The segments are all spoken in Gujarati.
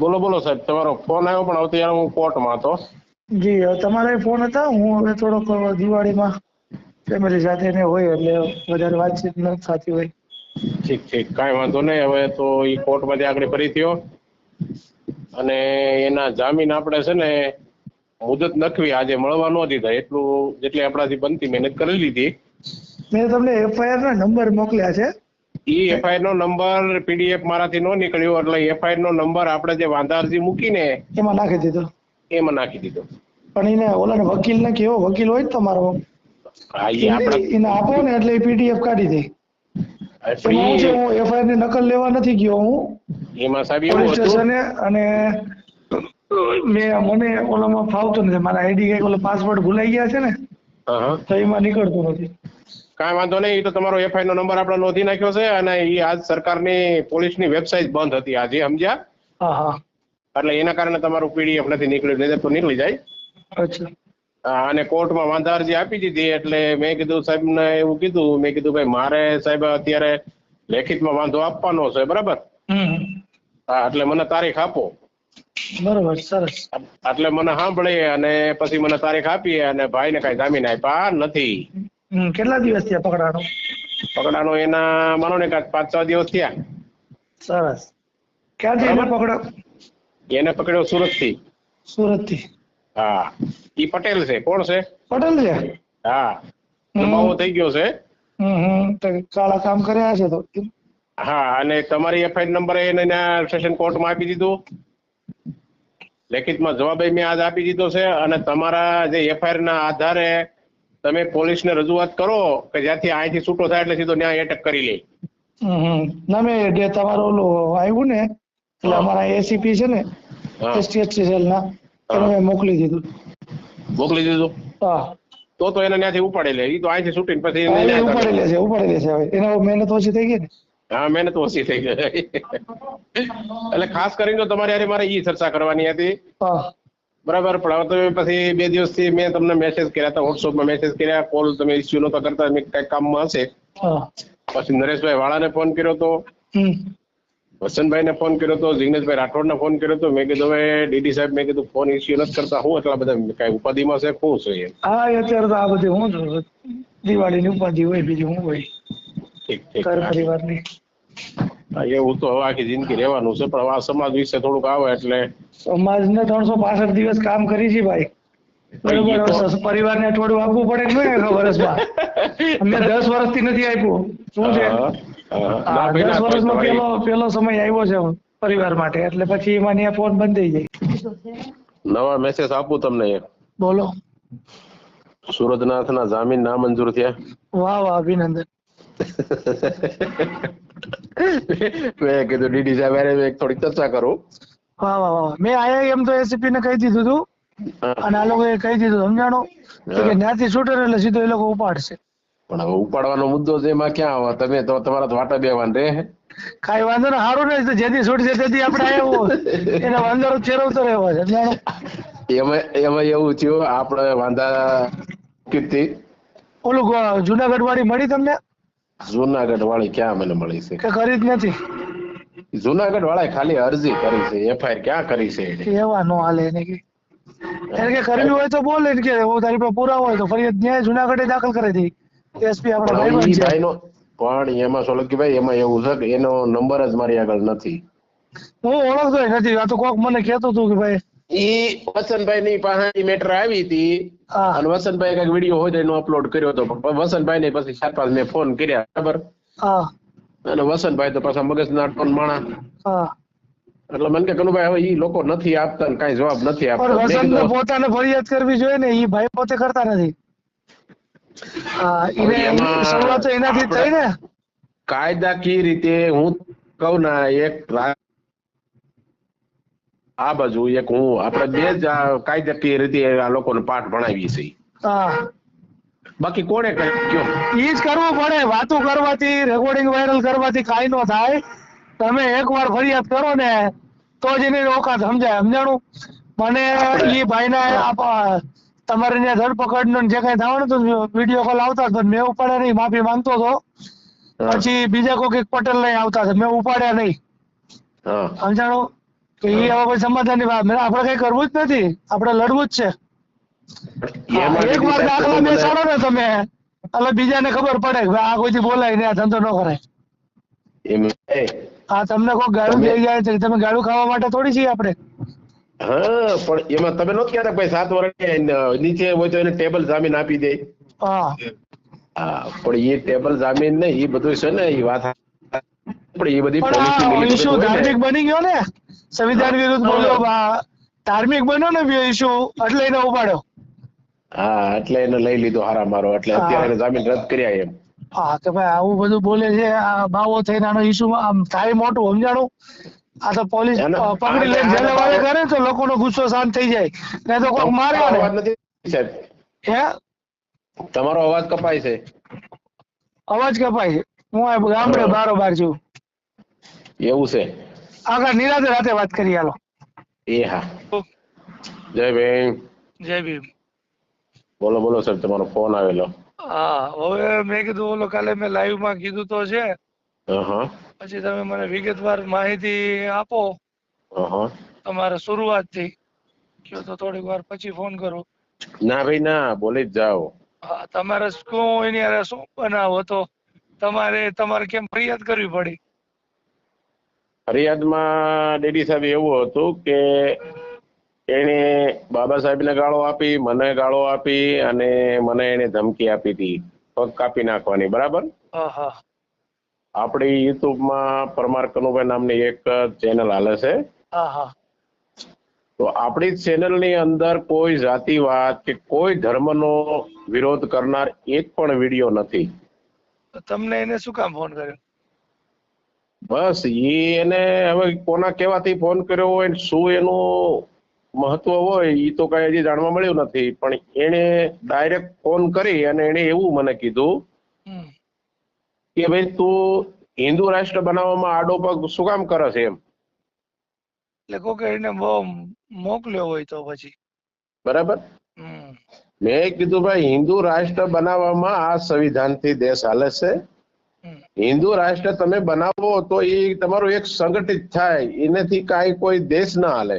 બોલો બોલો સાહેબ તમારો ફોન આવ્યો પણ અત્યારે હું કોર્ટમાં હતો જી તમારા ફોન હતા? હું હવે થોડોક દિવાળીમાં ફેમિલી સાથે ને હોય એટલે વધારે વાતચીત ન થતી હોય. ઠીક ઠીક કાંઈ વાંધો નહીં. હવે તો એ કોર્ટમાંથી આગળ ફરી થયો. અને એના જામીન આપણે છે ને મુદત નખવી આજે મળવા ન દીધા. એટલું જેટલી આપણાથી બનતી મહેનત કરી લીધી. મેં તમને એફઆઈઆર ના નંબર મોકલ્યા છે. ઈ એફઆઈઆર નો નંબર પીડીએફ મારાથી નો નીકળ્યો એટલે એફઆઈઆર નો નંબર આપણે જે વાંધા અરજી મૂકીને એમાં નાખી દીધો. એમાં નાખી દીધો. પણ એને ઓલાને વકીલ ને કેવો વકીલ હોય તમારો. એને આપો ને એટલે પીડીએફ કાઢી દે. હું એફઆઈઆરની નકલ લેવા નથી ગયો હું. એમાં સાહેબ એવું હતું. અને મેં મને ઓલામાં ફાવતું નથી. મારા આઈડી ઓલો પાસવર્ડ ભૂલાઈ ગયા છે ને તો એમાં નીકળતું નથી. કાંઈ વાંધો નહીં તો તમારો એફઆઈ નો નંબર આપણે નોંધી નાખ્યો છે અને એ આજ સરકારની પોલીસની વેબસાઇટ બંધ હતી આજે સમજ્યા? એટલે એના કારણે તમારું પીડીએફ નથી નીકળ્યું નહીં તો નીકળી જાય. અચ્છા. અને કોર્ટમાં વાંધા અરજી આપી દીધી એટલે મેં કીધું સાહેબને એવું કીધું મેં કીધું ભાઈ મારે સાહેબ અત્યારે લેખિતમાં વાંધો આપવાનો છે બરાબર? હા એટલે મને તારીખ આપો. બરોબર સરસ. એટલે મને સાંભળે અને પછી મને તારીખ આપી અને ભાઈને કઈ જામીન આપ્યા નથી. કેટલા દિવસ થયા પકડાનો? પકડાનો એના માનો ને પાંચ છ દિવસ થયા. સરસ. ક્યાંથી એને પકડ્યો? એને પકડ્યો સુરતથી સુરતથી હા. ઈ પટેલ છે. કોણ છે? પટેલ છે? હા. દબાવો થઈ ગયો છે. હમ કાળા કામ કર્યા છે તો? હા અને તમારી એફઆઈઆર નંબર એને સેશન કોર્ટમાં આપી દીધું. લેખિતમાં જવાબ મેં આજ આપી દીધો છે. અને તમારા જે એફઆઈઆર ના આધારે તમે પોલીસને રજૂઆત કરો કે જ્યાંથી અહીંથી છૂટો થાય એટલે સીધો ન્યાય અટક કરી લે. ના મેં જે તમારો ઓલો આવ્યું ને એટલે અમારા એસીપી છે ને હા. એસટીએસસી સેલ ના એને મેં મોકલી દીધું. મોકલી દીધું? હા. તો તો એને ત્યાંથી ઉપાડી લે. એ તો અહીંથી છૂટીને પછી ઉપાડી. લે છે ઉપાડી લે છે હવે. એના મહેનત ઓછી થઈ ગઈ ને? હા મહેનત ઓછી થઈ ગઈ. એટલે ખાસ કરીને તમારે મારે ઈ ચર્ચા કરવાની હતી. હા. બરાબર પણ હવે તમે પછી બે દિવસથી મેં તમને મેસેજ કર્યા હતા વોટ્સઅપમાં મેસેજ કર્યા કોલ તમે ઇસ્યુ નતો કરતા મેં કઈ કામમાં હશે? પછી નરેશભાઈ વાળાને ફોન કર્યો તો વસંતભાઈ વસંતભાઈને ફોન કર્યો તો જિગ્નેશભાઈ રાઠોડને ફોન કર્યો તો મેં કીધું હવે ડીડી સાહેબ મેં કીધું ફોન ઇસ્યુ નથી કરતા હું એટલા બધા કઈ ઉપાધિમાં છે શું છે હા અત્યારે તો આ બધી હું દિવાળીની ઉપાધિ હોય બીજું હું હોય? ઠીક ઠીક. ઘર પરિવારની. એવું તો હવે આખી જિંદગી રહેવાનું છે પણ આ સમાજ વિશે થોડુંક આવે એટલે. સમાજને ત્રણસો પાસઠ દિવસ કામ કરી છે ભાઈ. બરોબર પરિવારને અઠવાડિયું આપવું પડે ને એક વર્ષમાં અમે દસ વર્ષથી નથી આપ્યું. શું છે? દસ વર્ષનો પેલો પેલો સમય આવ્યો છે પરિવાર માટે. એટલે પછી એમાં ત્યાં ફોન બંધ થઈ જાય. નવા મેસેજ આપું તમને એક. બોલો. સુરજનાથના જામીન નામંજૂર થયા. વાહ વાહ અભિનંદન. મેં કીધું ડીડી સાહેબ અરે એક થોડી ચર્ચા કરું. વાહ વાહ વાહ મેં આયા એમ તો એસીપી ને કહી દીધું હતું અને આ લોકોએ કહી દીધું સમજાણો? કે. ત્યાંથી છૂટે એટલે સીધો એ લોકો ઉપાડશે. પણ હવે ઉપાડવાનો મુદ્દો છે એમાં ક્યાં આવે? તમે તો તમારા વાટા બેવાન રે. કઈ વાંધો ને સારું ને જેથી છૂટશે તેથી આપણે આવ્યો એને વાંધો ફેરવતો રહેવો છે સમજાણો? એમાં એમાં એવું થયું આપણે વાંધા કીધી. ઓલું જુનાગઢ વાળી મળી તમને? જુનાગઢ વાળી ક્યાં મને મળી છે? કે કરી જ નથી. જુનાગઢ વાળા ખાલી અરજી કરી છે. એફઆઈઆર ક્યાં કરી છે? એવા નો હાલે એને કે? એને કે કરવી હોય તો બોલે ને કે હું તારી પાસે પુરાવો હોય તો ફરિયાદ ન્યાય જુનાગઢે દાખલ કરી દી. એસપી આપણો પણ ભાઈબંધ ઈ છે. ભાઈનો પણ એમાં સોલંકીભાઈ એમાં એવું છે કે એનો નંબર જ મારી આગળ નથી. હું ઓળખતો નથી. આ તો કોક મને કહેતો હતું કે ભાઈ ઈ વસંતભાઈ ની પાસે મેટર આવી હતી. અને વસંતભાઈ કંઈક વીડિયો હોય તો એનો અપલોડ કર્યો હતો. પણ વસંતભાઈ ને પછી ચાર પાંચ મેં ફોન કર્યા બરાબર? અને વસંતભાઈ તો પાછા મગજ ના ટોન માણા એટલે મને કે કનુભાઈ હવે ઈ લોકો નથી આપતા કાંઈ જવાબ નથી આપતા. વસંત પોતાને ફરિયાદ કરવી જોઈએ ને એ ભાઈ પોતે કરતા નથી. શરૂઆત એનાથી થઈ ને. કાયદાકીય રીતે હું કહું ના એક આ બાજુ એક હું આપણે બે જ કાયદાકીય રીતે આ લોકોને પાઠ ભણાવીએ છીએ. બાકી કોણે કયો? ઈ જ કરવું પડે. વાતો કરવાથી રેકોર્ડિંગ વાયરલ કરવાથી કાંઈ નો થાય. તમે એકવાર ફરિયાદ કરો ને તો જ એની ઓકાત સમજાય. સમજાણું? મને એ ભાઈના તમારે ત્યાં ધરપકડ નો જે કઈ થવાનું હતું વીડિયો કોલ આવતા હતા મેં ઉપાડ્યા નહીં માફી માંગતો હતો. પછી બીજા કોઈક પટેલ નહીં આવતા મેં ઉપાડ્યા નહીં. સમજાણું? તો એ હવે કોઈ સમાધાનની વાત આપડે કઈ કરવું જ નથી. આપણે લડવું જ છે. એક વાર દાખલા બેસાડો ને તમે. એટલે બીજાને ખબર પડે કે આ કોઈથી બોલાય ને આ ધંધો ન કરાય હા તમને કોઈ ગાળું દઈ જાય છે તમે ગાળું ખાવા માટે થોડી છીએ આપણે? હા પણ એમાં તમે નો કહેતા ભાઈ સાત વર્ષ નીચે હોય તો એને ટેબલ જામીન આપી દે. હા. પણ એ ટેબલ જામીન ને એ બધું છે ને એ વાત પણ એ બધી પોલિસી ધાર્મિક બની ગયો ને. સંવિધાન વિરુદ્ધ બોલ્યો ધાર્મિક બન્યો ને ઇસ્યુ એટલે એને ઉપાડ્યો હા એટલે એને લઈ લીધો હારા મારો એટલે અત્યારે જામીન રદ કર્યા એમ. હા કે ભાઈ આવું બધું બોલે છે આ બાવો થઈને આનો ઇસ્યુ આમ થાય મોટું સમજાણું? આ તો પોલીસ પકડી લઈને જેલે વાળે કરે તો લોકોનો ગુસ્સો શાંત થઈ જાય. ને તો કોઈક મારે અવાજ નથી સાહેબ. હે? તમારો અવાજ કપાય છે. અવાજ કપાય છે. હું ગામડે બારો બાર છું. એવું છે. આગળ નિરાતે રાતે વાત કરી હાલો. એ હા. જય ભાઈ જય ભીમ. બોલો બોલો સર તમારો ફોન આવેલો. હા હવે મેં કીધું ઓલો કાલે મેં લાઈવમાં કીધું તો છે. હા હા પછી તમે મને વિગતવાર માહિતી આપો. તમારે શરૂઆતથી. કયો તો થોડીક વાર પછી ફોન કરું. ના ભાઈ ના બોલી જ જાઓ. હા તમારે શું એની શું બનાવ હતો? તમારે તમારે કેમ ફરિયાદ કરવી પડી? ફરિયાદમાં ડેડી સાહેબ એવું હતું કે એને બાબા સાહેબને ગાળો આપી મને ગાળો આપી અને મને એને ધમકી આપી હતી. પગ કાપી નાખવાની બરાબર? આપણી યુટ્યુબમાં પરમાર કનુભાઈ નામની એક ચેનલ હાલે છે. તો આપણી ચેનલની અંદર કોઈ જાતિવાદ કે કોઈ ધર્મનો વિરોધ કરનાર એક પણ વીડિયો નથી. તમને એને શું કામ ફોન કર્યો? બસ એને હવે કોના કહેવાથી ફોન કર્યો હોય શું એનું મહત્વ હોય એ તો કઈ હજી જાણવા મળ્યું નથી. પણ એને ડાયરેક્ટ ફોન કરી અને એને એવું મને કીધું કે ભાઈ તું હિન્દુ રાષ્ટ્ર બનાવવામાં આડો પગ શું કામ કરે છે એમ? એટલે કોકે એને મોકલ્યો હોય તો પછી. બરાબર? મેં કીધું ભાઈ હિન્દુ રાષ્ટ્ર બનાવવામાં આ સંવિધાનથી દેશ હાલે છે. હિન્દુ રાષ્ટ્ર તમે બનાવો તો એ તમારું એક સંગઠિત થાય. એનાથી કાંઈ કોઈ દેશ ના હાલે.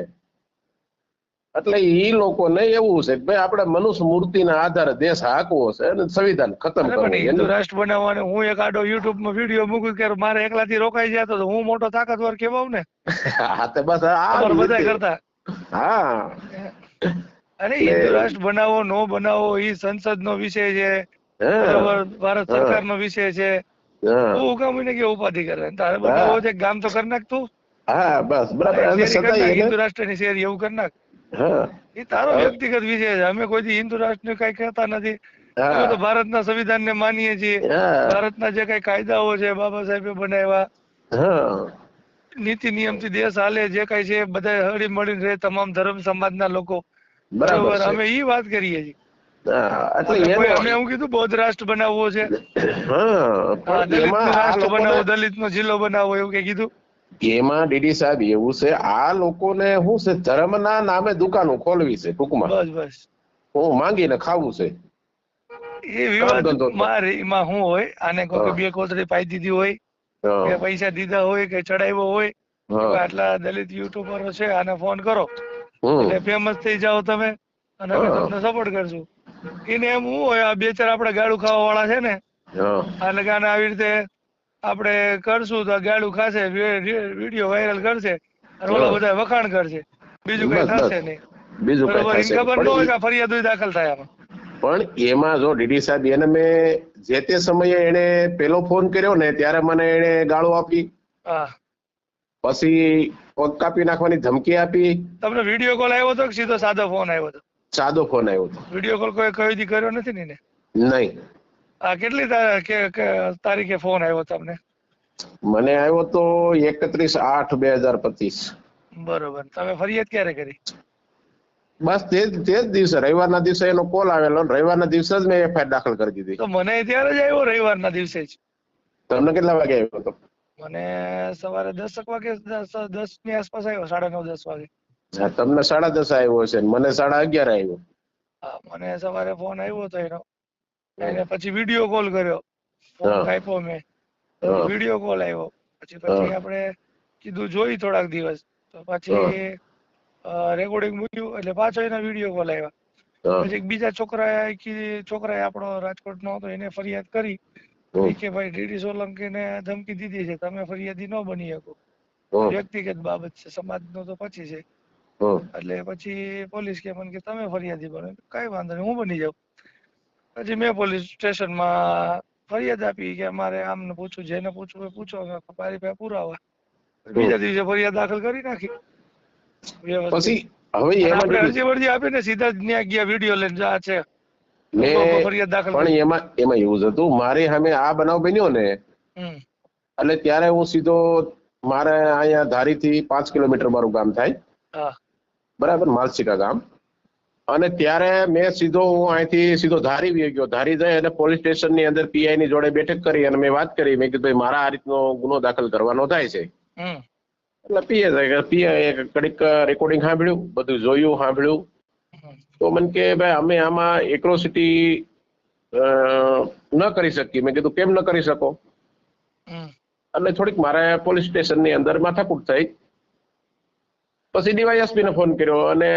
એટલે ઈ લોકોને એવું છે કે ભાઈ આપણે મનુષ્ય મૂર્તિના આધારે દેશ હાકવો છે અને સંવિધાન ખતમ કરવું હિન્દુ રાષ્ટ્ર બનાવવાનું હું એક આડો યુટ્યુબમાં વીડિયો મૂકું કે મારે એકલાથી રોકાઈ જતો તો હું મોટો તાકાતવર કેવાવ ને? હા તે બસ આ બધા કરતા. હા. અરે હિન્દુ રાષ્ટ્ર બનાવો નો બનાવો એ સંસદ નો વિષય છે. બરાબર ભારત સરકાર નો વિષય છે. હા. ના કામ કે ઉપાધિ કરે. તારે હા. છે ગામ તો કરી નાખ તું. હા બસ બરાબર. અને શેરી કરી નાખ, છતાંય હિન્દુ એને- રાષ્ટ્ર એવું કરી નાખ. હા. એ તારો વ્યક્તિગત વિષય છે. અમે કોઈ હિન્દુ રાષ્ટ્ર કઈ કહેતા નથી. અમે તો ભારતના સંવિધાન ને માનીએ છીએ. હા. ભારતના જે કઈ કાયદાઓ છે બાબા સાહેબે બનાવ્યા. નીતિ નિયમથી દેશ હાલે જે કઈ છે બધા હળી મળીને રહે તમામ ધર્મ સમાજના લોકો. બરાબર બરોબર. અમે ઈ વાત કરીએ છીએ. હા, એટલે અમે કોઈ- અમે એનો- એવું કીધું બૌદ્ધ રાષ્ટ્ર બનાવવો છે. હા હા, પણ દલિત એમાં નું આ રાષ્ટ્ર બનાવવો દલિત નો જિલ્લો બનાવવો એવું કઈ કીધું? એમાં ડીડી સાહેબ એવું છે આ લોકોને શું છે ધર્મના નામે દુકાનો ખોલવી છે ટૂંકમાં. બસ બસ. હું માંગીને ખાવું છે. એ વિવાદ તો. માં શું હોય આને કોઈ બે કોથળી પાઈ દીધી હોય કે પૈસા દીધા હોય કે ચડાવ્યો હોય આટલા દલિત યુટ્યુબરો છે આને ફોન કરો. એટલે ફેમસ થઈ જાઓ તમે. અને અમે તમને સપોર્ટ કરશું. એને એમ હું હોય આ બે ચાર આપણે ગાડું ખાવા વાળા છે ને. એટલે કે આને આવી રીતે આપણે કરશું તો ગાડું ખાશે વીડિયો વાયરલ કરશે અને ઓલો બધા વખાણ કરશે. બીજું કઈ. થશે નહીં. બીજું કઈ બરોબર એને ખબર ન હોય કે ફરિયાદ દાખલ થાય આમાં. પણ એમાં જો ડીડી સાહેબ એને મેં જે તે સમયે એને પેલો ફોન કર્યો ને ત્યારે મને એને ગાળો આપી. પછી પગ કાપી નાખવાની ધમકી આપી. તમને વીડિયો કોલ આવ્યો હતો કે સીધો સાદો ફોન આવ્યો હતો સાદો ફોન આવ્યો હતો. વીડિયો કોલ કોઈ કઈ દી કર્યો નથી ને? નહીં. આ કેટલી તારીખે ફોન આવ્યો તમને? મને આવ્યો તો એકત્રીસ આઠ બે હજાર પચીસ. બરોબર. તમે ફરિયાદ ક્યારે કરી? બસ તે તે જ દિવસે રવિવારના દિવસે એનો કોલ આવેલો રવિવારના દિવસે જ મેં એફઆઈઆર દાખલ કરી દીધી. તો મને ત્યારે જ આવ્યો રવિવારના દિવસે જ? તમને કેટલા વાગે આવ્યો હતો? મને સવારે દસ વાગે દસની આસપાસ આવ્યો સાડા નવ દસ વાગે. તમને સાડા દસ આવ્યો છે મને સાડા અગિયાર આવ્યો. મને સવારે ફોન આવ્યો હતો એનો. એને પછી વીડિયો કોલ કર્યો. ફોન કાપ્યો મેં. વીડિયો કોલ આવ્યો. પછી પછી આપણે કીધું જોઈ થોડાક દિવસ. તો પછી રેકોર્ડિંગ મૂક્યું એટલે પાછો એના વીડિયો કોલ આવ્યા. પછી એક બીજા છોકરાએ છોકરા છોકરાએ આપણો રાજકોટનો હતો એને ફરિયાદ કરી. કે ભાઈ ડીડી સોલંકીને ધમકી દીધી છે. તમે ફરિયાદી ન બની શકો. વ્યક્તિગત બાબત છે સમાજ નો તો પછી છે. એટલે પછી પોલીસ કે મને કે તમે ફરિયાદી બનો. કઈ વાંધો નહીં હું બની જાઉં. પછી મેં પોલીસ સ્ટેશનમાં ફરિયાદ આપી કે મારે આમને પૂછું જેને પૂછવું પૂછો. મારી પાસે પુરાવા. બીજા દિવસે ફરિયાદ દાખલ કરી નાખી. પછી હવે એમાં અરજી વરજી આપીને સીધા જ ગયા વીડિયો લઈને જા છે. પણ એમાં એમાં એવું હતું. મારી સામે આ બનાવ બન્યો ને એટલે ત્યારે હું સીધો મારે અહીંયા ધારીથી પાંચ કિલોમીટર મારું ગામ થાય. બરાબર માલસિકા ગામ. અને ત્યારે મેં સીધો હું અહીંથી સીધો ધારી વહી ગયો. ધારી જઈ અને પોલીસ સ્ટેશનની અંદર પીઆઈ ની જોડે બેઠક કરી અને મેં વાત કરી. મેં કીધું ભાઈ મારા આ રીતનો ગુનો દાખલ કરવાનો થાય છે. એટલે પીએ પીએ કડીક રેકોર્ડિંગ સાંભળ્યું બધું જોયું સાંભળ્યું. તો મને કે ભાઈ અમે આમાં એક્રોસિટી ન કરી શકીએ. મેં કીધું કેમ ન કરી શકો? એટલે થોડીક મારે પોલીસ સ્ટેશનની અંદર માથાકૂટ થઈ. પછી ડીવાયએસપી ને ફોન કર્યો અને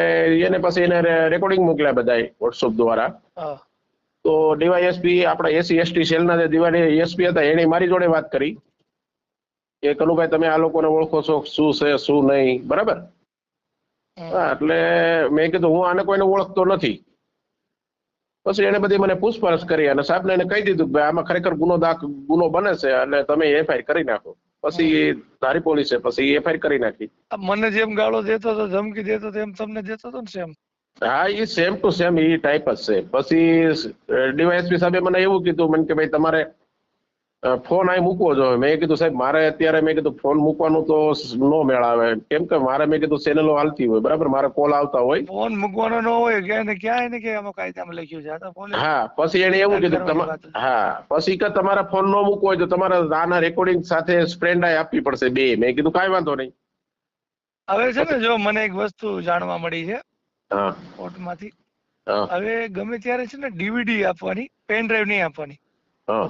એને પછી એને રેકોર્ડિંગ મોકલ્યા બધાય વોટ્સઅપ દ્વારા. તો ડીવાયએસપી આપણા એસી એસટી સેલના જે દિવાળી એસપી હતા એને મારી જોડે વાત કરી. કે કનુભાઈ તમે આ લોકોને ઓળખો છો શું છે શું નહીં? બરાબર? હા એટલે મેં કીધું હું આને કોઈને ઓળખતો નથી. પછી એને બધી મને પૂછપરછ કરી અને સાહેબને એને કહી દીધું કે ભાઈ આમાં ખરેખર ગુનો દાખ ગુનો બને છે એટલે તમે એફઆઈઆર કરી નાખો. પછી ધારી પોલીસે પછી એફઆઈઆર કરી નાખી. મને જેમ ગાળો દેતો હતો ધમકી દેતો હતો એમ તમને દેતો હતો ને સેમ? હા એ સેમ ટુ સેમ એ ટાઈપ જ છે. પછી ડીવાયએસપી સાહેબે મને એવું કીધું મને કે ભાઈ તમારે ફોન અહીં મૂકવો જોઈએ. મેં કીધું સાહેબ મારે અત્યારે મેં કીધું ફોન મૂકવાનું તો નો મેળ આવે કેમ કે મારે મેં કીધું ચેનલો હાલતી હોય બરાબર? મારે કોલ આવતા હોય. ફોન મૂકવાનો ન હોય ક્યાં ને ક્યાં એને કે આમાં કાયદામાં લખ્યું છે. હા પછી એને એવું કીધું તમારે હા પછી કે તમારા ફોન નો મૂકવો હોય તો તમારે આના રેકોર્ડિંગ સાથે સ્પ્રેન્ડાઈ આપવી પડશે બે. મેં કીધું કાંઈ વાંધો નહીં. હવે છે ને જો મને એક વસ્તુ જાણવા મળી છે હા. કોર્ટમાંથી. હા. હવે ગમે ત્યારે છે ને ડીવીડી આપવાની પેન ડ્રાઈવ નહીં આપવાની. હા.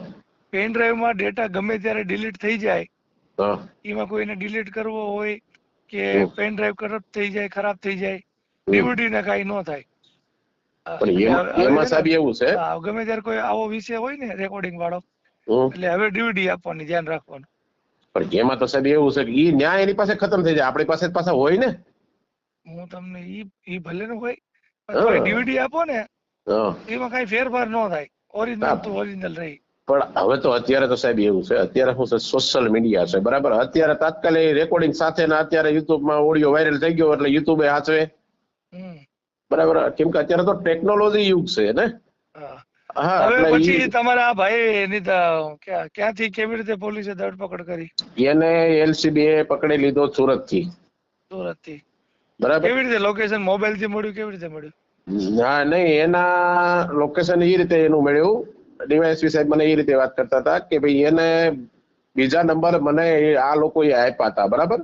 પેન ડ્રાઈવમાં ડેટા ગમે ત્યારે ડિલીટ થઈ જાય એમાં કોઈને ડિલીટ કરવો હોય કે પેન ડ્રાઈવ કરપ્ટ થઈ જાય ખરાબ થઈ જાય ડીવીડી ને કાંઈ ન થાય. પણ એમાં સાહેબ એવું છે? ગમે ત્યારે કોઈ આવો વિષય હોય ને રેકોર્ડિંગ વાળો એટલે હવે ડીવીડી આપવાની ધ્યાન રાખવાનું. પણ એમાં તો સાહેબ એવું છે કે ઈ ન્યાય એની પાસે ખતમ થઈ જાય આપણી પાસે પાછા હોય ને. હું તમને ઈ ઈ ભલે ને હોય ડીવીડી આપો ને એમાં કાંઈ ફેરફાર ન થાય ઓરિજિનલ તો ઓરિજિનલ રહી. પણ હવે તો અત્યારે તો સાહેબ એવું છે અત્યારે શું છે સોશિયલ મીડિયા છે બરાબર? અત્યારે તાત્કાલિક રેકોર્ડિંગ સાથે ને અત્યારે યુટ્યુબમાં ઓડિયો વાયરલ થઈ ગયો એટલે યુટ્યુબે હાચવે બરાબર? કેમ કે અત્યારે તો ટેકનોલોજી યુગ છે ને? હા. હા હવે પછી તમારા ભાઈ એની ક્યાંથી કેવી રીતે પોલીસે ધરપકડ કરી? એને એલસીબી એ પકડી લીધો સુરતથી સુરતથી બરાબર? કેવી રીતે લોકેશન મોબાઈલથી મળ્યું કેવી રીતે મળ્યું? હા નહીં એના લોકેશન એ રીતે એનું મળ્યું. ડીવાયએસપી સાહેબ મને એ રીતે વાત કરતા હતા કે ભાઈ એને બીજા નંબર મને એ- આ લોકો આપ્યા હતા બરાબર?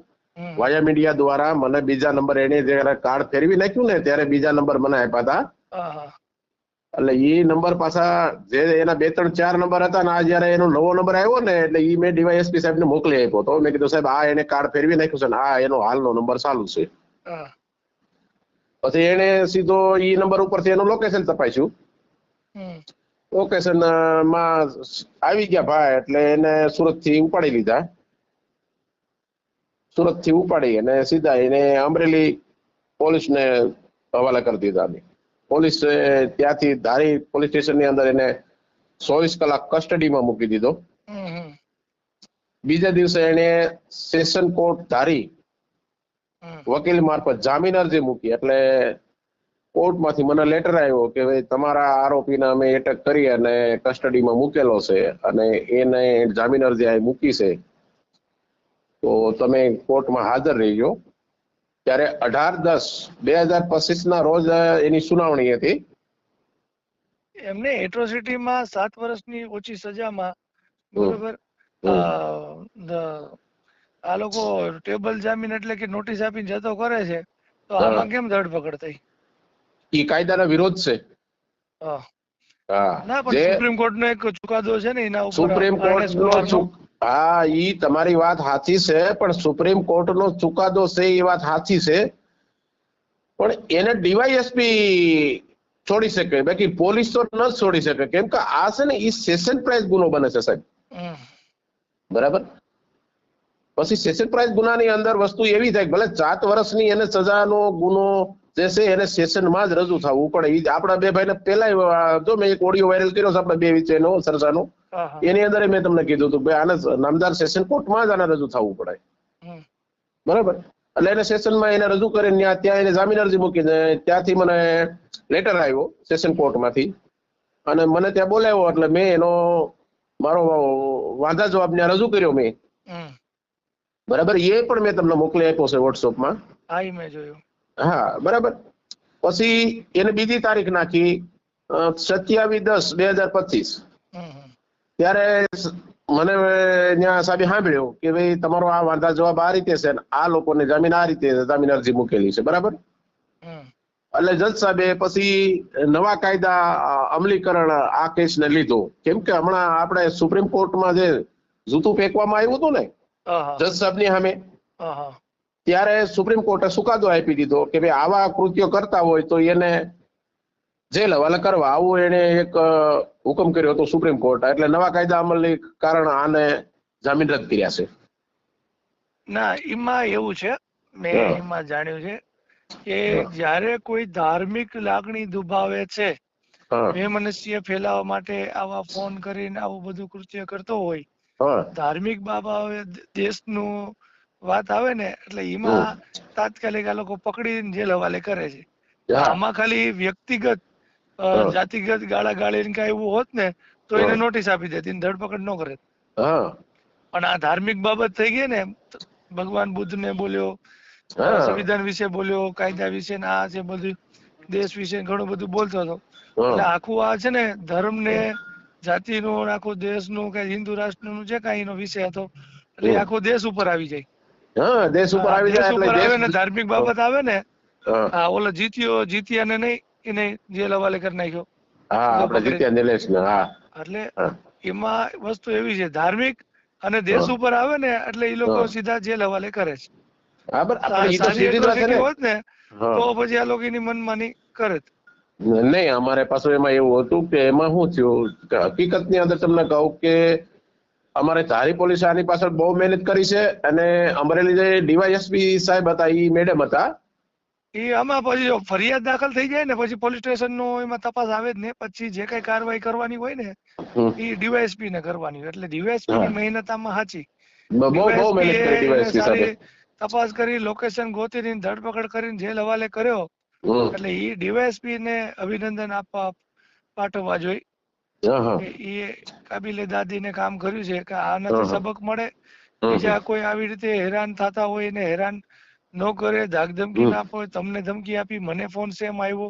વાયા મીડિયા દ્વારા મને બીજા નંબર એને જયારે કાર્ડ ફેરવી નાખ્યું ને ત્યારે બીજા નંબર મને આપ્યા હતા. એટલે એ નંબર પાછા જે એના બે ત્રણ ચાર નંબર હતા ને આ જયારે એનો નવો નંબર આવ્યો ને એટલે એ મેં ડીવાયએસપી સાહેબ ને મોકલી આપ્યો તો મેં કીધું સાહેબ આ એને કાર્ડ ફેરવી નાખ્યું છે ને આ એનો હાલનો નંબર ચાલુ છે. પછી એને સીધો ઈ નંબર ઉપરથી એનું લોકેશન તપાસ્યું. હમ. લોકેશનમાં આવી ગયા ભાઈ એટલે એને સુરતથી ઉપાડી લીધા સુરતથી ઉપાડી અને સીધા એને અમરેલી પોલીસ ને હવાલા કરી દીધા પોલીસ ત્યાંથી ધારી પોલીસ સ્ટેશનની અંદર એને ચોવીસ કલાક કસ્ટડીમાં મૂકી દીધો. બીજા દિવસે એને સેશન કોર્ટ ધારી વકીલ મારફત જામીન અરજી મૂકી એટલે કોર્ટમાંથી મને લેટર આવ્યો કે ભાઈ તમારા આરોપીને અમે એટેક કરી અને કસ્ટડીમાં મૂકેલો છે અને એને જામીન અરજી અહીં મૂકી છે. તો તમે કોર્ટમાં હાજર રહીજો. ત્યારે અઢાર દસ બે હજાર પચીસ ના રોજ એની સુનાવણી હતી. એમને એટ્રોસિટી માં સાત વર્ષની ઓછી સજામાં. બરોબર. આ લોકો ટેબલ જામીન એટલે કે નોટિસ આપીને જતો કરે છે. તો આમાં કેમ ધરપકડ થઈ? એ કાયદાના વિરોધ છે હા. જે સુપ્રીમ કોર્ટ એક ચુકાદો છે ને એના ઉપર સુપ્રીમ આરએસ કોર્ટ નો કુમારનો. હા ઈ તમારી વાત સાચી છે પણ સુપ્રીમ કોર્ટનો ચુકાદો છે એ વાત સાચી છે પણ એને ડીવાયએસપી છોડી શકે બાકી પોલીસ તો ન છોડી શકે કેમ કે આ છે ને એ સેશન પ્રાઇઝ ગુનો બને છે સાહેબ. બરાબર પછી સેશન પ્રાઇઝ ગુનાની અંદર વસ્તુ એવી થાય ભલે સાત વર્ષની એને સજાનો ગુનો જે છે એને સેશનમાં જ રજૂ થવું પડે. આપણા બે ભાઈને પેલા જો મેં એક ઓડિયો વાયરલ કર્યો છે આપણા બે વચ્ચેનો સરસાનો. એની અંદર મેં તમને કીધું હતું ભાઈ આને નામદાર સેશન કોર્ટમાં જ આને રજૂ થવું પડે. બરાબર? એટલે એને સેશનમાં એને રજૂ કરીને ત્યાં ત્યાં એને જામીન અરજી મૂકીને ત્યાંથી મને લેટર આવ્યો સેશન કોર્ટમાંથી અને મને ત્યાં બોલાવ્યો એટલે મેં એનો મારો વાંધા જવાબ ત્યાં રજૂ કર્યો મેં. બરાબર? એ પણ મેં તમને મોકલી આપ્યો છે વોટ્સઅપમાં હા મેં જોયું. હા બરાબર પછી એને બીજી તારીખ નાખી સત્યાવીસ દસ બે હજાર પચીસ. ત્યારે મને ત્યાં સાહેબે સાંભળ્યો કે ભાઈ તમારો આ વાંધા જવાબ આ રીતે છે ને આ લોકોને જામીન આ રીતે જામીન અરજી મૂકેલી છે બરાબર એટલે જજ સાહેબે પછી નવા કાયદા અમલીકરણ આ કેસને લીધો કેમ કે હમણાં આપણે સુપ્રીમ કોર્ટમાં જે જૂતું ફેંકવામાં આવ્યું હતું ને. જજ સાહેબની સામે. ત્યારે સુપ્રીમ કોર્ટે સુકાદો આપી દીધો કે ભાઈ આવા કૃત્યો કરતા હોય તો એને જેલ હવાલે કરવા. આવું એને એક હુકમ કર્યો હતો સુપ્રીમ કોર્ટ એટલે નવા કાયદા અમલની કારણ આને જામીન રદ કર્યા છે. ના એમાં એવું છે મેં એમાં જાણ્યું છે કે જ્યારે કોઈ ધાર્મિક લાગણી દુભાવે છે બે મનુષ્ય ફેલાવવા માટે આવા ફોન કરીને આવું બધું કૃત્ય કરતો હોય ધાર્મિક બાબા દેશનું વાત આવે ને એટલે એમાં તાત્કાલિક આ લોકો પકડીને જેલ હવાલે કરે છે. આમાં ખાલી વ્યક્તિગત જાતિગત ગાળા ગાળી કઈ એવું હોત ને તો એને નોટિસ આપી દેતી ને ધરપકડ ન કરે. પણ આ ધાર્મિક બાબત થઈ ગઈ ને ભગવાન બુદ્ધ ને બોલ્યો સંવિધાન વિશે બોલ્યો કાયદા વિશે ને આ છે બધું દેશ વિશે ઘણું બધું બોલતો હતો. એટલે આખું આ છે ને ધર્મ ને જાતિનું આખો દેશનું કે હિન્દુ રાષ્ટ્રનું જે કાંઈ એનો વિષય હતો એટલે આખો દેશ ઉપર આવી જાય. હા દેશ ઉપર આવી જાય એટલે દેશ આવે ને ધાર્મિક બાબત આવે ને હા. ઓલો જીત્યો જીત્યાને નહીં એને જેલ હવાલે કરી નાખ્યો. હા આપણે જીત્યા નિલેશ ને હા. એટલે એમાં વસ્તુ એવી છે ધાર્મિક અને દેશ ઉપર આવે ને એટલે એ લોકો સીધા જેલ હવાલે કરે છે. ને. હોત ને તો પછી આ લોકો એની મનમાની કરે. નહીં અમારે પાછું એમાં એવું હતું કે એમાં શું થયું? હકીકતની અંદર તમને કહું કે અમારે ધારી પોલીસે આની પાછળ બહુ મહેનત કરી છે અને અમરેલી જે ડીવાયએસપી સાહેબ હતા એ મેડમ હતા. એ આમાં પછી ફરિયાદ દાખલ થઈ જાય ને પછી પોલીસ સ્ટેશન નો એમાં તપાસ આવે જ ને પછી જે કઈ કાર્યવાહી કરવાની હોય ને એ ડીવાયએસપી ને કરવાની હોય. એટલે ડીવાયએસપી ની મહેનત આમાં સાચી. બહુ બહુ મહેનત કરી ડીવાયએસપી સારી તપાસ કરી લોકેશન ગોતીને ધરપકડ કરીને જેલ હવાલે કર્યો. એટલે એ ડીવાયએસપી ને અભિનંદન આપવા પાઠવવા જોઈએ. એ કાબિલે દાદીને કામ કર્યું છે કે આનાથી સબક મળે બીજા કોઈ આવી રીતે હેરાન થતા હોય એને હેરાન ન કરે ધાક ધમકી. ના આપો તમને ધમકી આપી મને ફોન સેમ આવ્યો.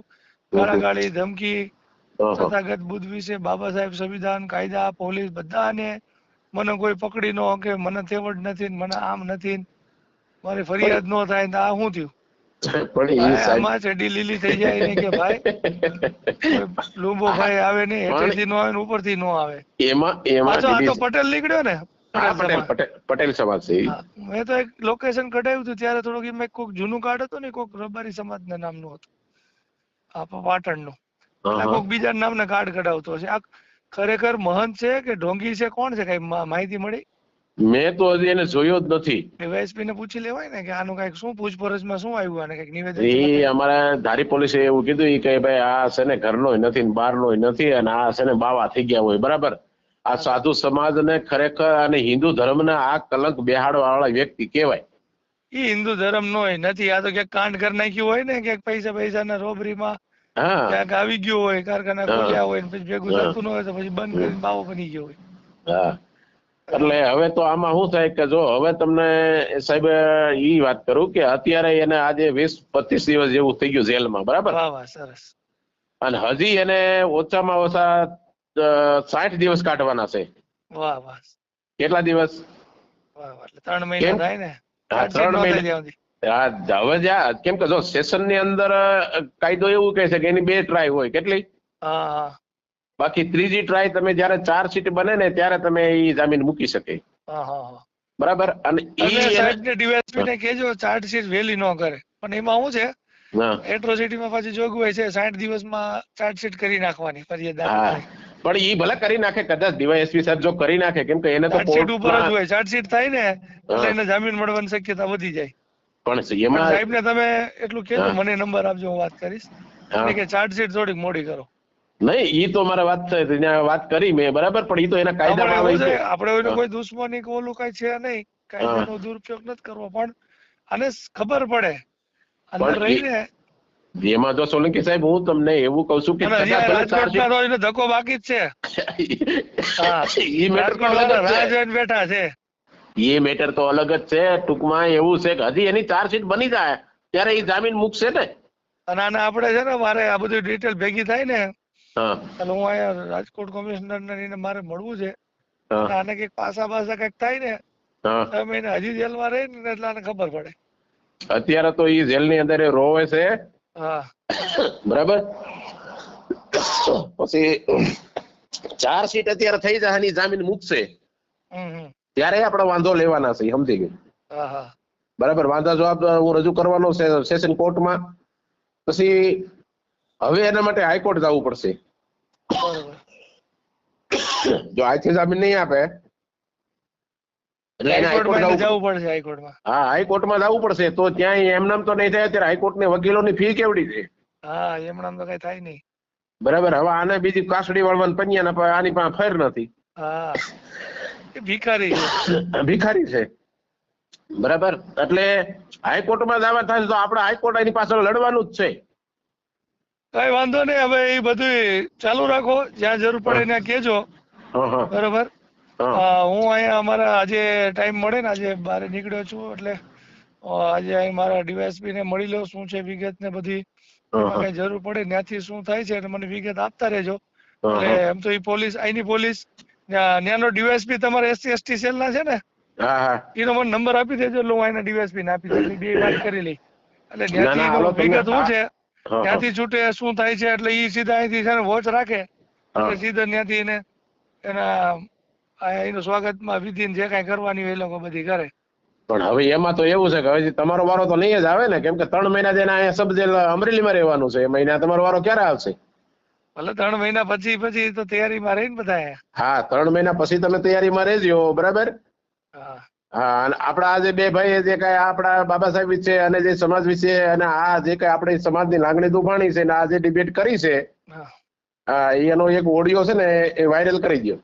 ગાળાગાળી ધમકી. તથાગત બુદ્ધ વિશે બાબા સાહેબ સંવિધાન કાયદા પોલીસ બધાને મને કોઈ પકડી ન કે મને તેવડ નથી મને આમ નથી ને મારી ફરિયાદ ન થાય આ શું થયું? પણ ઈ આમાં ચડી લીલી થઈ જાય ને કે ભાઈ? લુંબો ભાઈ આવે ને હેઠેથી નો આવે ને ઉપરથી નો આવે. એમાં એમાં આ તો પટેલ નીકળ્યો ને પટેલ પટેલ સમાજ. પટેલ પટેલ સમાજ છે મેં તો એક લોકેશન કઢાવ્યું હતું ત્યારે થોડુંક એમાં કોઈક જૂનું કાર્ડ હતું ને કોઈક રબારી સમાજના નામનું હતું. આ હતું હા, એટલે હા. કોઈક બીજા નામના કાર્ડ કઢાવતો હશે. આ ખરેખર મહંત છે કે ઢોંગી છે કોણ છે? કઈ માહિતી મળી? મેં તો હજી એને જોયો જ નથી. ડીવાયએસપી ને પૂછી લેવાય ને કે આનું કંઈક શું પૂછપરછમાં શું આવ્યું અને કંઈક નિવેદન એ? અમારા ધારી પોલીસે એવું કીધું એ કે ભાઈ આ છે ને ઘરનો નથી ને બહારનો નથી અને આ છે ને બાવા થઈ ગયા હોય બરાબર? આ સાધુ સમાજને ખરેખર અને હિન્દુ ધર્મને આ કલંક બેહાડવા વાળા વ્યક્તિ કહેવાય. એ હિન્દુ ધર્મ નો નથી આ તો ક્યાંક કાંડ કરી નાખ્યું હોય ને ક્યાંક પૈસા પૈસા ના રોબરીમાં હા. ક્યાંક આવી ગયો હોય કારખાના ખોલ્યા હોય પછી ભેગું થતું ન હોય તો પછી બંધ કરીને બાવો બની ગયો હોય. હા. એટલે હવે તો આમાં શું થાય કે જો હવે તમને સાહેબ ઈ વાત કરું કે અત્યારે એને આજે વીસ પચીસ દિવસ જેવું થઈ ગયું જેલમાં બરાબર? સરસ. અને હજી એને ઓછામાં ઓછા સાઠ દિવસ કાઢવાના છે. વાહ વાહ. કેટલા દિવસ? ત્રણ મહિના થાય ને? ત્રણ હવે જ્યાં કેમ કે જો સેશનની અંદર કાયદો એવું કહે છે કે એની બે ટ્રાય હોય કેટલી? હા. બાકી ત્રીજી ટ્રાય તમે જયારે ચાર સીટ બને ને ત્યારે તમે એ જામીન મૂકી શકે. બરાબર? અને એ ઈ ને કેજો ને કહેજો વેલી ન કરે. પણ એમાં શું છે? હા. એટ્રોસિટીમાં પાછી જોગવાઈ છે સાઠ દિવસમાં ચાર્જશીટ કરી નાખવાની ફરિયાદ પણ એ ભલે કરી નાખે કદાચ ડીવાયએસપી સાહેબ જો કરી નાખે કેમ કે એને તો ચાર્જશીટ ઉપર જ હોય. ચાર્જશીટ થાય ને એટલે એને જામીન મળવાની શક્યતા વધી જાય. પણ એમાં સાહેબ ને તમે એટલું કહેજો મને નંબર આપજો હું વાત કરીશ. કે ચાર્જશીટ થોડીક મોડી કરો. નહીં ઈ તો મારે વાત ત્યાં વાત કરી મેં બરાબર? પણ ઈ તો એના કાયદા કાયદામાં આવે છે આપણે કોઈ દુશ્મની કે ઓલું કઈ છે નહીં કાયદાનો દુરુપયોગ નથી કરવો પણ આને ખબર પડે. અંદર રહીને એમાં જો સોલંકી સાહેબ હું તમને એવું કઉ છું કે ધક્કો બાકી જ છે. બેઠા છે. એ મેટર તો અલગ જ છે ટૂંકમાં એવું છે કે હજી એની ચાર્જશીટ બની જાય ત્યારે એ જામીન મૂકશે ને. અને આને આપણે છે ને મારે આ બધું ડિટેલ ભેગી થાય ને એટલે હું અહીંયા રાજકોટ કમિશનર ને મારે મળવું છે. આને કંઈક પાસા પાસા કંઈક થાય ને તમે એને હજી જેલમાં રહી ને એટલે આને ખબર પડે. અત્યારે તો એ જેલની અંદર રોવે છે. બરાબર? પછી ચાર્જશીટ અત્યારે થઈ જાય એની જામીન મૂકશે. ત્યારે આપણે વાંધો લેવાના છે સમજી ગઈ બરાબર? વાંધા જવાબ હું રજૂ કરવાનો છે સેશન કોર્ટમાં. પછી હવે એના માટે હાઈકોર્ટ જવું પડશે. જો આજથી જામીન નહીં આપે એટલે હા હાઈકોર્ટમાં જવું પડશે. તો ત્યાં એમનામ તો નહીં થાય અત્યારે હાઈકોર્ટની વકીલોની ફી કેવડી છે? હા એમણામ તો કઈ થાય નહીં. બરાબર હવે આને બીજી કાસડી વાળવાની પન્યા આની પાસે ફેર નથી. હા ભિખારી છે. ભિખારી છે. બરાબર એટલે હાઈકોર્ટમાં દાવા થાય તો આપણે હાઈકોર્ટ એની પાછળ લડવાનું જ છે. કઈ વાંધો નહીં હવે એ બધું ચાલુ રાખો જ્યાં જરૂર પડે ત્યાં હા બરોબર? હા. અહીંયા અમારા આજે ટાઈમ મળે ને આજે બહાર નીકળ્યો છું એટલે આજે અહીં મારા ડીવાયસપી ને મળી લો શું છે વિગત ને બધી. કઈ જરૂર પડે ત્યાંથી શું થાય છે એટલે મને વિગત આપતા રહેજો. એટલે. એમ તો એ પોલીસ અહીંની પોલીસ ત્યાં- ત્યાંનો ડીવાયસપી તમારે એસસી એસટી સેલ ના? છે ને એનો મને નંબર આપી દેજો એટલે હું અહીંના ડીવાયસપી ને આપી દઉં બે વાત કરી લઈ. એટલે ત્યાંથી વિગત શું છે. ત્યાંથી છૂટે શું થાય છે એટલે એ સીધા અહીંથી છે ને વોચ રાખે. એટલે સીધા ત્યાંથી એને એના એનું સ્વાગતમાં વિધિ જે કાંઈ કરવાની હોય એ લોકો બધી કરે. પણ હવે એમાં તો એવું છે કે હવે તમારો વારો તો નહીં જ આવે ને કેમ કે ત્રણ મહિના જેના અહીંયા સબ જેલ અમરેલીમાં રહેવાનું છે એ મહિના તમારો વારો ક્યારે આવશે? ભલે ત્રણ મહિના પછી પછી તો તૈયારીમાં રહીને બધા હા ત્રણ મહિના પછી તમે તૈયારીમાં રહેજો બરાબર? હા. આપણા આ જે બે ભાઈ જે કઈ આપણા બાબા સાહેબ વિશે અને જે સમાજ વિશે અને આ જે કઈ આપણે સમાજની લાગણી દુભાણી છે ને આ જે ડિબેટ કરી છે એનો એક ઓડિયો છે ને એ વાયરલ કરી દો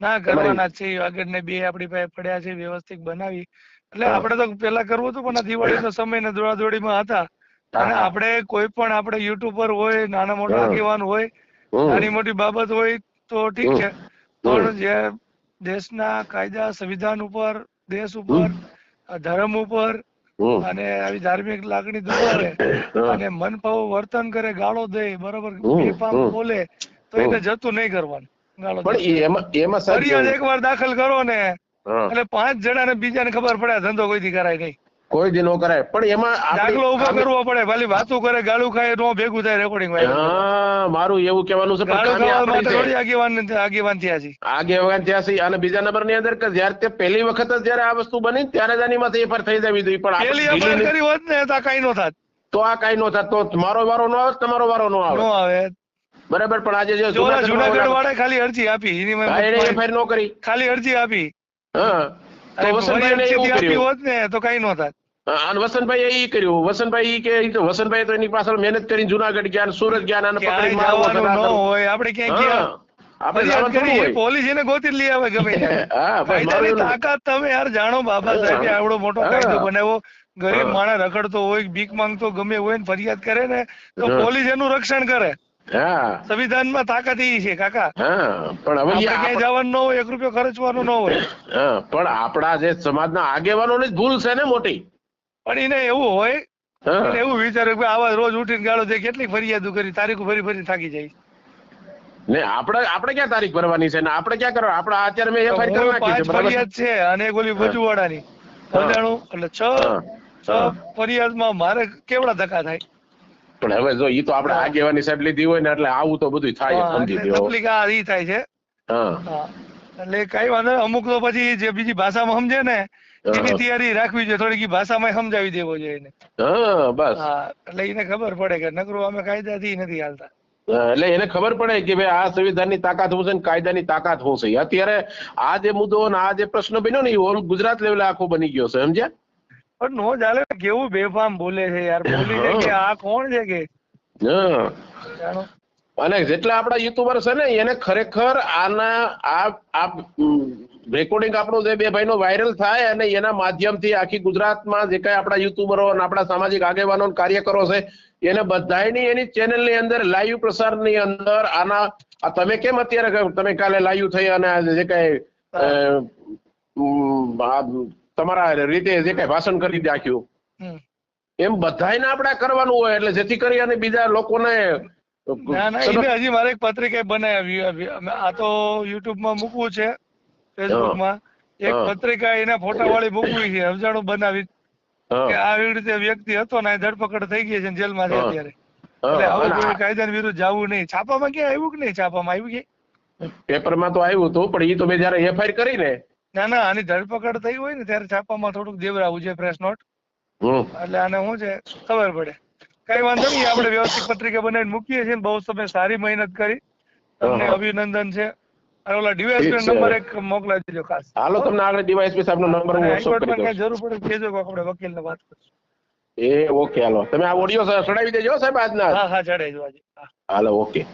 ના કરવાના છે. આગળ ને બે આપણી પાસે પડ્યા છે વ્યવસ્થિત બનાવી. એટલે. આપણે તો પેલા કરવું હતું પણ દિવાળી દિવાળીનો સમય ને દોડાદોડીમાં હતા. અને આપણે કોઈ પણ આપણે યુટ્યુબર હોય નાના મોટા. આગેવાન હોય નાની મોટી બાબત હોય તો ઠીક છે. પણ જે દેશના કાયદા સંવિધાન ઉપર દેશ ઉપર ધર્મ ઉપર અને આવી ધાર્મિક લાગણી દુભાવે અને મન ભાવ વર્તન કરે ગાળો દે બરોબર. બોલે તો એને જતું નહીં કરવાનું ગાળો પણ એમાં એમાં? એકવાર દાખલ કરો ને એટલે પાંચ જણા ને બીજાને ખબર પડે ધંધો ધંધો કોઈથી કરાય નહીં. કોઈ દી નો કરાય. પણ એમાં દાખલો ઊભો કરવો પડે. ખાલી વાતું કરે ગાળું ખાય નો ભેગું થાય રેકોર્ડિંગ હા મારું એવું કહેવાનું છે આગેવાન આગેવાન થયા છે. આગેવાન ત્યાં છે અને બીજા નંબરની અંદર કે જયારે તે પહેલી વખત જ જયારે આ વસ્તુ બની ત્યારે જ આની માથે એફઆર થઈ જવી જોઈએ પણ કરી હોત ને તો આ કાંઈ નો થાત. તો આ કઈ નો થાત. તો મારો વારો નો આવે તમારો વારો નો આવે. નો આવે. બરાબર પણ આજે જે જુનાગઢ વાળા ખાલી અરજી આપી એની એફઆઈઆર નો કરી. ખાલી અરજી આપી. હા. તો વસંતભાઈ એવું કર્યું. હોત ને તો કઈ નો થાત અને વસંતભાઈ એ કર્યું. વસંતભાઈ કે વસંતભાઈ તો એની પાછળ મહેનત કરીને જુનાગઢ ગયા સુરત ગયા અને પકડી મારવો જવાનું ન ધડાકા. હોય આપણે ક્યાંય ગયા. આપણે. પોલીસ એને ગોતી લઈ આવે ગમે. તાકાત તમે યાર જાણો બાબા સાહેબે આવડો મોટો. કાયદો બનાવ્યો. ગરીબ માણસ રખડતો હોય ભીખ માંગતો ગમે હોય ને ફરિયાદ કરે ને તો પોલીસ એનું રક્ષણ કરે. હા. સંવિધાનમાં તાકાત એ છે કાકા. હા પણ હવે ક્યાંય જવાનું ન હોય એક રૂપિયો ખર્ચવાનો ન હોય. હા પણ આપણા જે સમાજના આગેવાનોની જ ભૂલ છે ને મોટી. પણ એને એવું હોય એવું વિચાર્યું કે આવા રોજ ઉઠીને ગાળો દે કેટલી ફરિયાદો કરી તારીખો ફરી ફરી થાકી જાય. ને આપણે આપણે ક્યાં તારીખ ભરવાની છે ને આપણે ક્યાં કરવા? આપણે અત્યારે મેં એફઆઈઆર કરી નાખી છે ફરિયાદ છે અને એક ઓલી વજુવાડાની હા. એટલે છ. છ. ફરિયાદમાં મારે કેવડા ધક્કા થાય? પણ હવે જો ઈ તો આપણે. આગેવાની સાહેબ લીધી હોય ને એટલે આવું તો બધું થાય સમજી લ્યો તકલીફ આ ઈ થાય છે. હા. એટલે કઈ વાંધો અમુક તો પછી જે બીજી ભાષામાં સમજે ને એની તૈયારી રાખવી જોઈએ થોડીક ભાષામાં સમજાવી દેવો જોઈએ એને. હા બસ. એટલે એને ખબર પડે કે નકરું અમે કાયદાથી નથી હાલતા. એટલે એને ખબર પડે કે ભાઈ આ સંવિધાનની તાકાત હું છે ને કાયદાની તાકાત હું છે. અત્યારે આ જે મુદ્દો ને આ જે પ્રશ્ન બન્યો ને એ ઓલ ગુજરાત લેવલે આખો બની ગયો છે સમજ્યા? પણ નો ચાલે કેવું બેફામ બોલે છે યાર? બોલી છે કે આ કોણ છે કે? અને જેટલા આપણા યુટ્યુબર છે ને એને ખરેખર આના આ આ રેકોર્ડિંગ આપણું જે બે ભાઈનો વાયરલ થાય અને એના માધ્યમથી આખી ગુજરાતમાં જે કઈ આપણા યુટ્યુબરો અને આપણા સામાજિક આગેવાનો કાર્યકરો છે એને બધાયની એની ચેનલની અંદર લાઈવ પ્રસારની અંદર આના આ તમે કેમ અત્યારે તમે કાલે લાઈવ થઈ અને જે કઈ તમારા રીતે જે કઈ ભાષણ કરી નાખ્યું. એમ બધાને આપણે કરવાનું હોય એટલે જેથી કરી અને બીજા લોકોને હજી મારે એક પત્રિકા બનાવી આ તો યુટ્યુબમાં મૂકવું છે ફેસબુકમાં એક પત્રિકા એના ફોટા વાળી મૂકવી છે સમજાણું બનાવી. કે આવી રીતે વ્યક્તિ હતો ને ધરપકડ થઈ ગઈ છે જેલમાં છે અત્યારે. એટલે હવે કોઈ આ કાયદાની વિરુદ્ધ જવું નહીં. છાપામાં ક્યાં આવ્યું કે નહીં? છાપામાં આવ્યું કે? પેપરમાં તો આવ્યું હતું પણ એ તો મેં જયારે એફઆઈઆર કરી ને ના ના આની ધરપકડ થઈ હોય ને ત્યારે છાપામાં થોડુંક દેવરાવું છે પ્રેસ નોટ એટલે આને શું છે ખબર પડે. કઈ વાંધો નહીં આપણે વ્યવસ્થિત પત્રિકા બનાવીને મૂકીએ છીએ બહુ તમે સારી મહેનત કરી. તમને અભિનંદન છે. અને ઓલા ડીવાયએસપી નંબર એક મોકલાવી દેજો ખાસ. હાલો તમને આગળ ડીવાયએસપી સાહેબનો નંબર હું વોટ્સએપ કરી દઉં જરૂર પડે કહેજો કે આપણે વકીલને વાત કરશું. એ ઓકે હાલો. તમે આ ઓડિયો સડાવી દેજો સાહેબ આજના. હા હા ચડાવી દો આજે. હાલો ઓકે.